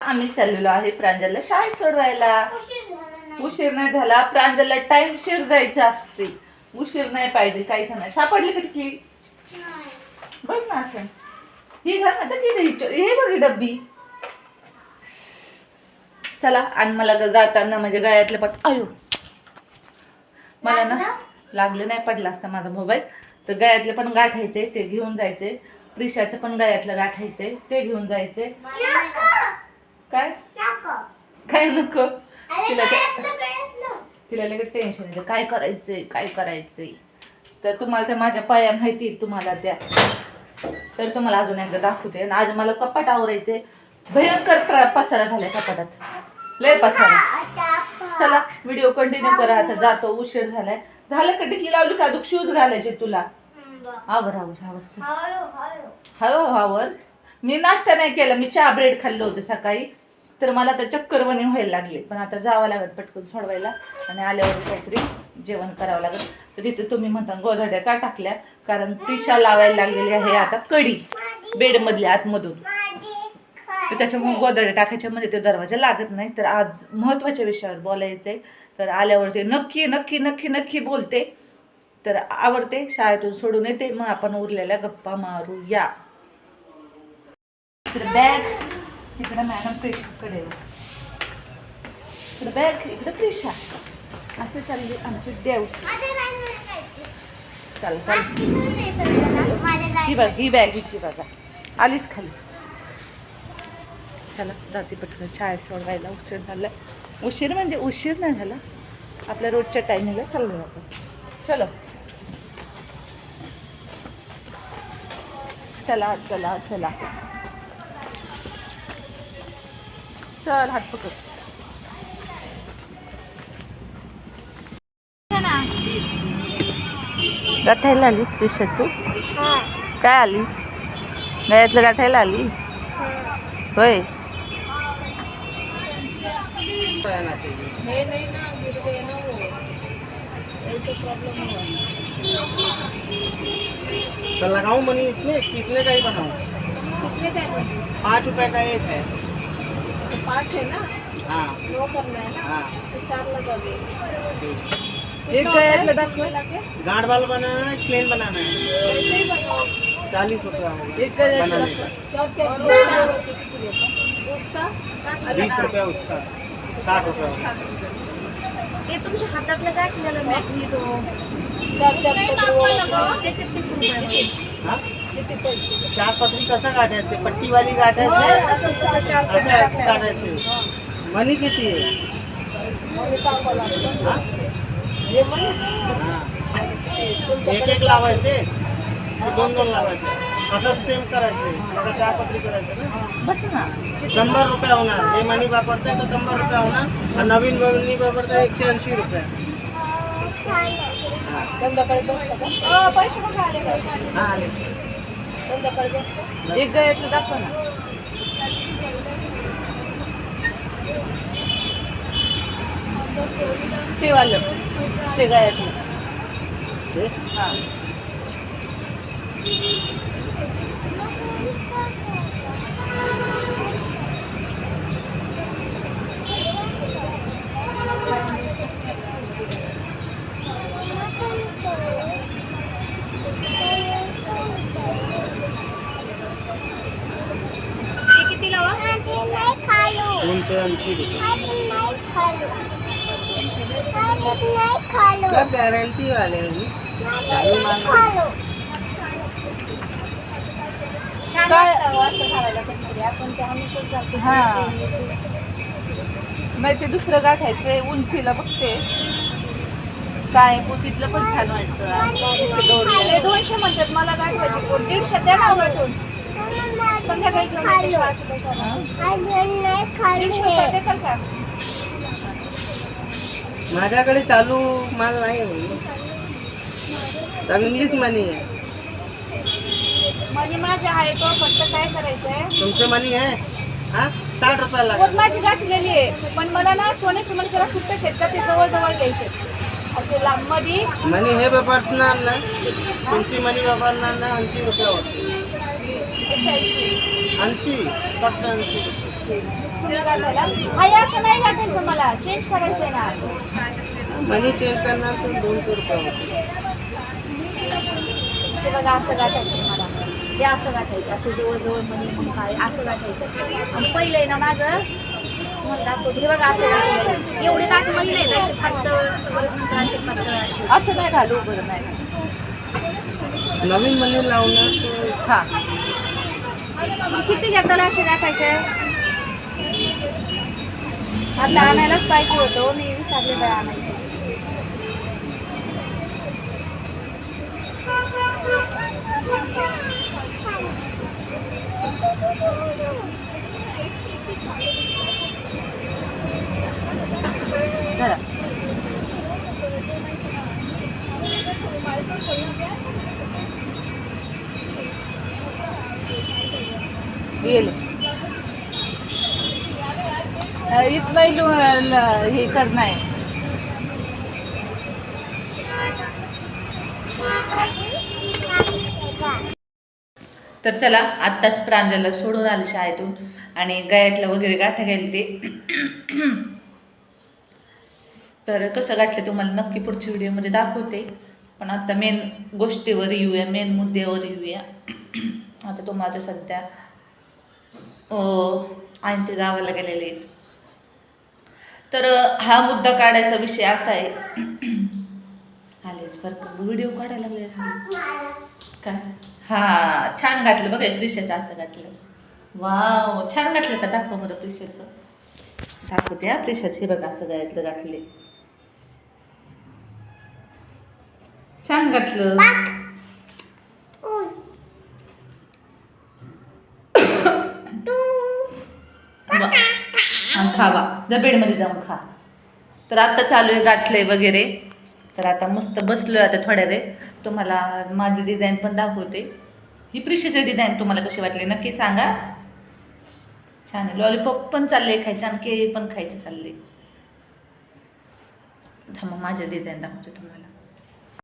आम्ही चाललेलो आहे प्रांजलला शाळेत सोडवायला. उशीर नाही झाला. प्रांजलला टाइम शिर द्यायचा असते. उशीर नाही पाहिजे काही नाही सापडली का बघ ना असं. ही घाल ना तर किती हे बघ डब्बी. चला आणि मला ग- जाताना म्हणजे गळ्यातलं पट अयो. मला ना लागलं नाही पडला असता माझा मोबाईल. तर गळ्यातले पण गाठायचे ते घेऊन जायचे प्रिशाचं पण गळ्यातलं गाठायचे ते घेऊन जायचे काय? काय नको? तिला तिला लगेच टेन्शन येतं. काय करायचंय? काय करायचंय? तर तुम्हाला तर माझ्या पाया माहिती तुम्हाला त्या. तर तुम्हाला अजून एकदा दाखवते. आणि आज मला कपाट आवरायचे भयंकर पसारा झालाय कपाटात. लय पसारा. चला व्हिडिओ कंटिन्यू करा. आता जातो उशीर झालाय. झालं का टिकली लावली का? दुःख शूज घालायचे तुला. आवर आवर आवर. हळू आवर. मी नाश्ता नाही केला. मी चहा ब्रेड खाल्लं होतं सकाळी. तर मला आता चक्करवणी व्हायला लागले. पण आता जावं लागत पटकन सोडवायला आणि आल्यावर काहीतरी जेवण करावं लागत तर तिथे तुम्ही म्हणता गोधड्या का टाकल्या? कारण पिशा लावायला लागलेली आहे आता कडी बेडमधल्या आतमधून. तर त्याच्यामुळे गोधड्या टाकायच्या म्हणजे ते दरवाजा लागत नाही. तर आज महत्त्वाच्या विषयावर बोलायचं आहे तर आल्यावर ते नक्की नक्की नक्की नक्की बोलते. तर आवडते शाळेतून सोडून येते. मग आपण उरलेल्या गप्पा मारूया. तर बॅग इकडं मॅडम प्रेशाकडे इकडे बॅग इकडे प्रेशा असं चालली आमची देव चाल चल ही बघ ही बॅग हिची बघा आलीच खाली चला जाती पटकन शाळेत सोडवायला उशीर झाला उशीर म्हणजे उशीर नाही झाला आपल्या रोजच्या टायमिंगला चाललो आपण चलो चला चला चला चल हात पकड. गाठायला आलीस पेशात तू? काय आलीस? गळ्यातलं गाठायला आली? होय. तो लगाऊं मनी इसमें कितने का ही बनाऊं? कितने का है? पाँच रुपए का एक है। पाँच है ना? हाँ। नौ करना है ना? हाँ। तो चार लगा दे। एक लगे वाला बनाना है प्लेन बनाना है। ही चालीस रुपया होगा एक उसका? बीस रुपया उसका। साठ रुपया ते तुमच्या हातातलं काय केलेलं तो चार चार त्याचे तीस रुपये हाँ? किती पैसे चार पत्री कसं काढायचे? पट्टी वाली काढायचे असं चार असं पैसे टाकले काढायचे. मनी किती आहे? हाँ? हे. हाँ. एक एक लावायचे? दोन दोन लावायचे? असं सेम करायचे. आता चार पत्री करायचे ना? बस ना. शंभर रुपये होणार. हे मनी वापरताय तर शंभर रुपये होणार. आणि नवीन मनी वापरताय एकशे ऐंशी रुपये. संध्याकाळी पैसे मग आले. एक गळ्यातलं दाखव ना. ते वालं ते गळ्यातलं. हे? हा ते किती लावा ऐंशी रुपये गॅरंटी वाले छान काय- वाटतं हो असं घालायला कधीतरी आपण ते हमेशाच घालतो हा. नाही. ते दुसरं गाठायचंय उंचीला बघते. काय पोतीतलं पण छान वाटतं. ते दोनशे म्हणतात मला गाठवायचे कोण? दीडशे द्या ना संध्याकाळी घेऊन येते का? माझ्याकडे चालू माल नाही होईल सब इंग्लिश मनी आहे. म्हणजे माझ्या आहे तो फक्त काय करायचंय? तुमचे मनी आहे? हा? साठ रुपये पोत लागेल माझी गाठलेली आहे. पण मला ना सोन्याचे म्हणजे जरा सुट्टेच आहेत का? ते जवळ जवळ घ्यायचे असे लांबमध्ये मनी हे वापरणार ना. तुमची मनी वापरणार ना ऐंशी रुपये होते एकशे ऐंशी. ऐंशी. फक्त ऐंशी रुपये तुला गाठायला हाय असं नाही गाठायचं मला चेंज करायचंय ना. मनी चेंज करणार तर दोनशे रुपये होते ते बघा असं गाठायचं मला. हे असं गाठायचं असे जवळजवळ मनी मग काय असं गाठायचं आणि पहिलं आहे ना माझं दाखवते. बघा असं गाठायचं एवढे गाठ मनी नाही असे पातळ असे पातळ असे. नाही घालू बरं नाही. नवीन मनी लावणार तर हा. किती घेताना असे गाठायचे आता आणायलाच पाहिजे होतो हो, मी विसरले बाय आणायचं. धरा. गेले इथं हे करणं आहे तर चला आत्ताच प्रांजला सोडून आले शाळेतून आणि गळ्यातलं वगैरे गाठा गेले ते. तर कसं गाठलं तुम्हाला नक्की पुढच्या व्हिडिओमध्ये दाखवते. पण आता मेन गोष्टीवर येऊया मेन मुद्द्यावर येऊया. आता तुम्हाला सध्या आणि ते गावाला गेलेले आहेत. तर हा मुद्दा काढायचा विषय असा आहे. आलेच बरं का. व्हिडिओ काढायला लागले काय हा छान गाठलं बघा प्रिशाचं असं गाठलं वाव छान गाठलं का? दाखव बरं प्रिशाचं दाखवते हा प्रिशाचं हे बघा असं गायतलं गाठले छान गाठलं वा. आणि खावा. जर बेडमध्ये जाऊन खा. तर आता चालू आहे गाठलंय वगैरे. तर आता मस्त बसलो आहे आता थोड्या वेळ. तुम्हाला माझी डिझाईन पण दाखवते. ही प्रिशीची डिझाईन तुम्हाला कशी वाटली नक्की सांगा. छान आहे. लॉलीपॉप पण चालले खायचं आणि केळी पण खायचं चालले थांबा माझ्या डिझाईन दाखवते तुम्हाला.